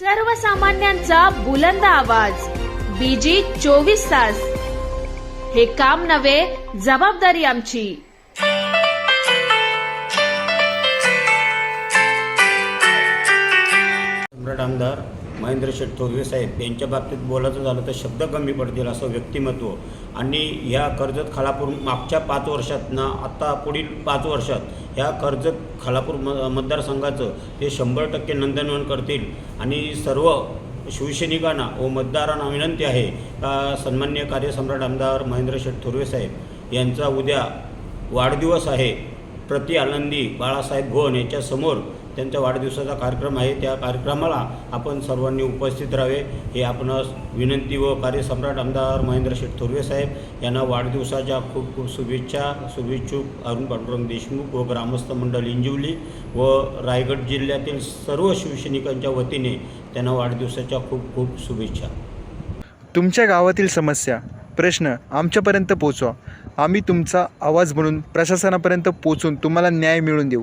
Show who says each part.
Speaker 1: सर्वसामान्यांचा बुलंद आवाज. बीजी चोवीस तास. हे काम नव्हे जबाबदारी आमची.
Speaker 2: सम्राट आमदार महेंद्र शेठ थोरवे साहेब यांच्या बाबतीत बोलायचं झालं तर शब्द कमी पडतील असं व्यक्तिमत्व. आणि ह्या कर्जत खालापूर मागच्या पाच वर्षात ना आता पुढील पाच वर्षात ह्या कर्जत खालापूर म मतदारसंघाचं ते शंभर टक्के नंदनवन करतील. आणि सर्व शिवसैनिकांना व मतदारांना विनंती आहे का सन्मान्य कार्यसम्राट आमदार महेंद्र शेठ थोरवे साहेब यांचा उद्या वाढदिवस आहे. प्रति आनंदी बाळासाहेब भुवन याच्यासमोर त्यांच्या वाढदिवसाचा कार्यक्रम आहे. त्या कार्यक्रमाला आपण सर्वांनी उपस्थित राहावे. हे आपणास विनंती व कार्यसम्राट आमदार महेंद्र शेठ थोरवे साहेब यांना वाढदिवसाच्या खूप खूप शुभेच्छा. शुभेच्छुक अरुण पांडुरंग देशमुख व ग्रामस्थ मंडळ इंजिवली व रायगड जिल्ह्यातील सर्व शिवसैनिकांच्या वतीने त्यांना वाढदिवसाच्या खूप खूप शुभेच्छा.
Speaker 3: तुमच्या गावातील समस्या प्रश्न आमच्यापर्यंत पोचवा. आम्ही तुमचा आवाज बनून प्रशासनापर्यंत पोचून तुम्हाला न्याय मिळवून देऊ.